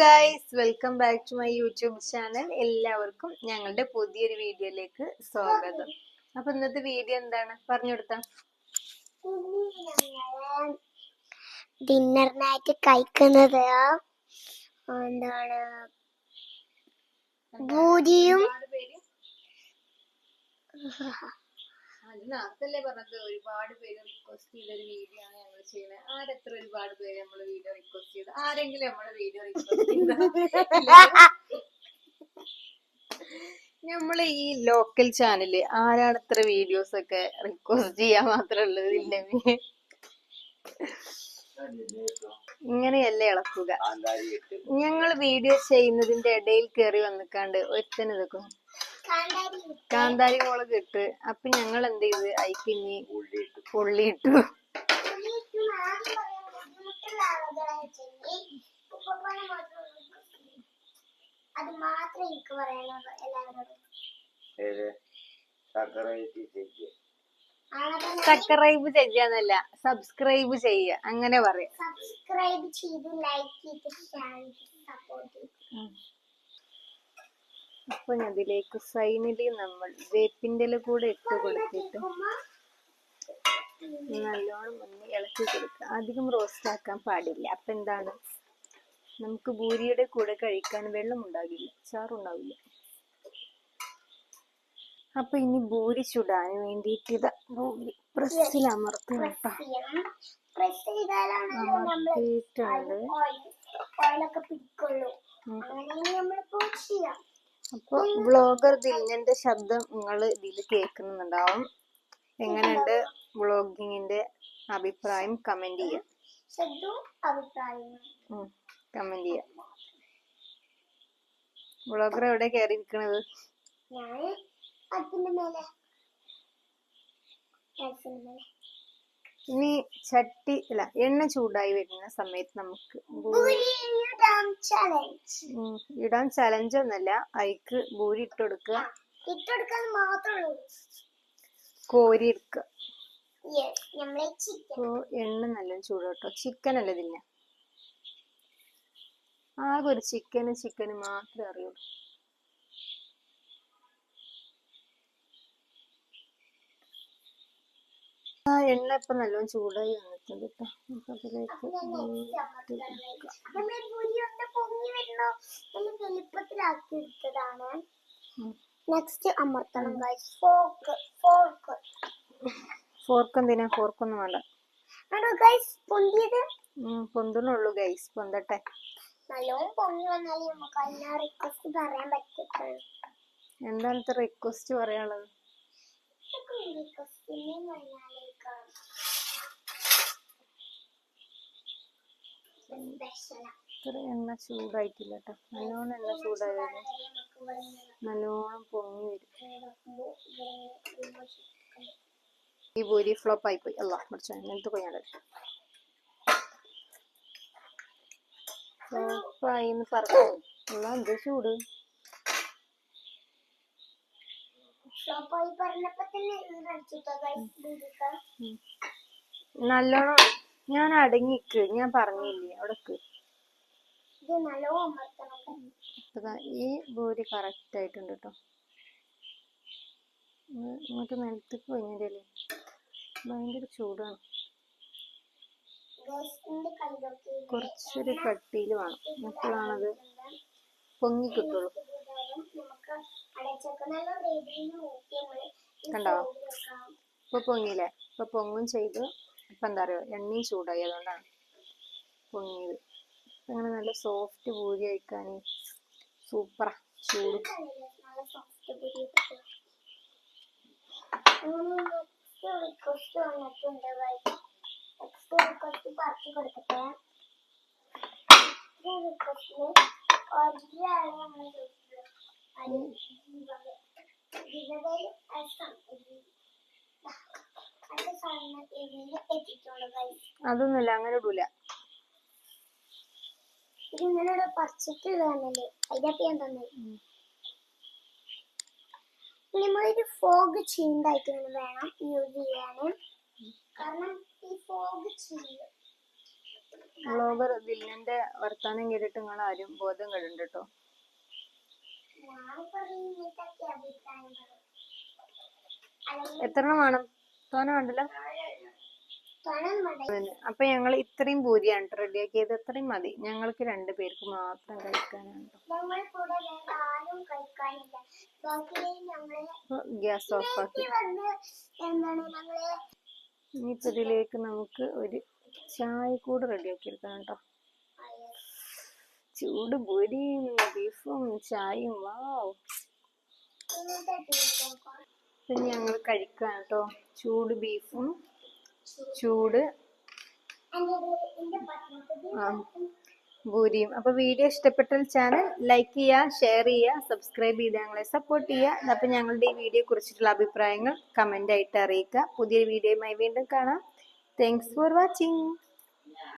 Guys welcome back to my YouTube channel എല്ലാവർക്കും ഞങ്ങളുടെ പുതിയൊരു വീഡിയോയിലേക്ക് സ്വാഗതം. അപ്പൊ ഇന്നത്തെ വീഡിയോ എന്താണ്? പറഞ്ഞു കൊടുത്താ. ഡിന്നറിനായിട്ട് കഴിക്കുന്നത്. എന്താണ്? ഭൂരിയും നേരത്തല്ലേ പറഞ്ഞത്? ഒരുപാട് പേര് റിക്വസ്റ്റ് ചെയ്ത ഒരു വീഡിയോ ആണ് ഞങ്ങൾ ചെയ്യുന്നത്. ആരെത്ര ഒരുപാട് പേര് നമ്മൾ വീഡിയോ റിക്വസ്റ്റ് ചെയ്ത്? ആരെങ്കിലും നമ്മളെ വീഡിയോ റിക്വസ്റ്റ് ചെയ്ത നമ്മൾ ഈ ലോക്കൽ ചാനൽ ആരാണ് ഇത്ര വീഡിയോസ് ഒക്കെ റിക്വസ്റ്റ് ചെയ്യാൻ മാത്രമുള്ളത് ഇല്ലെങ്കിൽ ഇങ്ങനെയല്ലേ ഇളക്കുക ഞങ്ങൾ വീഡിയോ ചെയ്യുന്നതിന്റെ ഇടയിൽ കയറി വന്നിക്കാണ്ട് ഇതൊക്കെ കാന്താരി മുളക് ഇട്ട്. അപ്പൊ ഞങ്ങൾ എന്ത് ചെയ്ത് അയക്കിഞ്ഞി ഉള്ളി ഇട്ടു അത് മാത്രമേ എനിക്ക് പറയാനുള്ളൂ എല്ലാവരോടും. ആളെ സബ്സ്ക്രൈബ് ചെയ്യാന്നല്ല സബ്സ്ക്രൈബ് ചെയ്യ. അങ്ങനെ പറയാം. സബ്സ്ക്രൈബ് ചെയ്ത് ലൈക്ക് ചെയ്ത് സപ്പോർട്ട് ചെയ്ത് അപ്പൊ അതിലേക്ക് ഫൈനലി നമ്മൾ വേപ്പിന്റെ ഇല കൂടെ ഇട്ട് കൊടുത്തിട്ട് നല്ലോണം ഒന്ന് ഇളക്കി കൊടുക്കുക അധികം റോസ്റ്റ് ആക്കാൻ പാടില്ല. അപ്പൊ എന്താണ്? നമുക്ക് ഭൂരിയുടെ കൂടെ കഴിക്കാൻ വെള്ളം ഉണ്ടാകില്ല ചാറുണ്ടാവില്ല അപ്പൊ ഇനി ഭൂരി ചുടാൻ വേണ്ടിയിട്ട് ഇത് ഭൂരി. പ്രസ്സിൽ അമർത്തി കേട്ടോ. അമർത്തിയിട്ടുണ്ട്. ഓയിലൊക്കെ പിടിക്കുള്ളൂ അങ്ങനെ നമ്മൾ അപ്പൊ വ്ളോഗർ ദിലിനന്റെ ശബ്ദം നിങ്ങൾ ഇതിൽ കേൾക്കുന്നുണ്ടാവും. എങ്ങനെയുണ്ട് വ്ളോഗിങ്ങിന്റെ അഭിപ്രായം? കമന്റ് ചെയ്യാം. കമന്റ് ചെയ്യാം. വ്ളോഗർ എവിടെ ടെറസിന്റെ മേലെ. ഇനി ചട്ടി അല്ല എണ്ണ ചൂടായി വരുന്ന സമയത്ത് നമുക്ക് ഭൂ- ഭൂരി ഇടാം ചലഞ്ച് ഉം, ഇടാൻ ചലഞ്ച് ഒന്നല്ല അയക്ക് ഭൂരി ഇട്ട് കൊടുക്കുക ഇട്ടെടുക്കാൻ മാത്രമേ കോരി എടുക്കുക അപ്പോ എണ്ണ നല്ല ചൂടോട്ടോ. ചിക്കൻ അല്ല ഇതില്ല ആകെ ഒരു ചിക്കന് ചിക്കന് മാത്രമേ അറിയുള്ളൂ. ആ എണ്ണ ഇപ്പൊ നല്ലോണം ചൂടായി വന്നിട്ടുണ്ട് കേട്ടോ അതിലേക്ക് പൊങ്ങി വരുന്ന നല്ല വലുപ്പത്തിലാക്കി എടുത്തതാണ് നെക്സ്റ്റ് അമർത്തണം ഗൈസ് ഫോർക്ക് ഫോർക്ക് ഫോർക്ക് എന്തിനാ? ഫോർക്കൊന്നും വേണ്ട. ആണോ ഗൈസ് പൊന്തിയത്? പൊന്തണുള്ളൂ ഗൈസ് പൊന്തട്ടെ. നല്ലോണം പൊങ്ങി വന്നാലേ നമുക്ക് എല്ലാ റിക്വസ്റ്റ് പറയാൻ പറ്റത്തുള്ളൂ. എന്താണ് റിക്വസ്റ്റ് പറയാനുള്ളത്? റിക്വസ്റ്റിനെ കഴിഞ്ഞാലേക്കാണ് ഇത്ര എണ്ണ ചൂടായിട്ടില്ല കേട്ടോ നല്ലോണം എണ്ണ ചൂടായിരുന്നു നല്ലോണം പൊങ്ങി വരും. ഈ ഭൂരി ഫ്ലോപ്പ് ആയിപ്പോയി പോയി അല്ല മറിച്ച് പോയി ഞാൻ ഫ്ലോപ്പായി എന്ന് പറഞ്ഞു? അല്ല എന്ത് ചൂട്? നല്ലോണം ഞാൻ അടങ്ങിക്ക് ഞാൻ പറഞ്ഞില്ലേ അവിടക്ക്. ഈ ഭൂരി കറക്റ്റ് ആയിട്ടുണ്ട് കേട്ടോ ഇങ്ങോട്ട് നിലത്തേക്ക് കഴിഞ്ഞല്ലേ ഭയങ്കര ചൂടാണ്. കുറച്ചൊരു കട്ടിയിൽ വേണം. അപ്പോഴാണത് പൊങ്ങി കിട്ടുള്ളൂ. കണ്ടോ? ഇപ്പൊ പൊങ്ങിയില്ലേ ഇപ്പൊ പൊങ്ങും ചെയ്ത് ഇപ്പൊ എന്താ പറയുക എണ്ണയും ചൂടായി അതുകൊണ്ടാണ് പൊങ്ങിയത്. അങ്ങനെ നല്ല സോഫ്റ്റ് പൂരി കഴിക്കാൻ സൂപ്പറാ ചൂട്. ഒരാളെ നമ്മൾ അതൊന്നുമില്ല അങ്ങനെ ഇടൂല. ഇത് ഇങ്ങനെ പറിച്ചിട്ട് ഇടാനല്ലേ അതിനകത്ത് ഞാൻ തന്നെ. നമ്മളൊരു ഫോഗ് ചീണ്ടായിട്ട് ഇങ്ങനെ വേണം യൂസ് ചെയ്യാന് കാരണം ഈ ഫോഗ് ചീണ്ട് വ്ളോഗർ ദിലിന്റെ വർത്താനം കേട്ടിട്ട് നിങ്ങൾ ആരും ബോധം കെടുണ്ട് കേട്ടോ എത്ര വേണം? തോനെ വേണ്ടല്ലോ. അപ്പൊ ഞങ്ങൾ ഇത്രയും പൂരിയാണ് റെഡിയാക്കിയത്. അത്രയും മതി. ഞങ്ങൾക്ക് രണ്ടു പേർക്ക് മാത്രം കഴിക്കാനാണ് ഗ്യാസ് ഓഫ് ആക്കി. ഇനിയിപ്പോ ഇതിലേക്ക് നമുക്ക് ഒരു ചായ കൂട് റെഡിയാക്കി എടുക്കണം കേട്ടോ ചൂട് പൂരിയും ബീഫും ചായയും വാവ് പിന്നെ ഞങ്ങൾ കഴിക്കാം കേട്ടോ ചൂട് ബീഫും ചൂട് ഭൂരിയും അപ്പൊ വീഡിയോ ഇഷ്ടപ്പെട്ടാൽ ചാനൽ ലൈക്ക് ചെയ്യുക ഷെയർ ചെയ്യുക സബ്സ്ക്രൈബ് ചെയ്ത് ഞങ്ങളെ സപ്പോർട്ട് ചെയ്യുക അപ്പൊ ഞങ്ങളുടെ ഈ വീഡിയോ കുറിച്ചിട്ടുള്ള അഭിപ്രായങ്ങൾ കമന്റ് ആയിട്ട് അറിയിക്കുക പുതിയൊരു വീഡിയോയുമായി വീണ്ടും കാണാം. Thanks for watching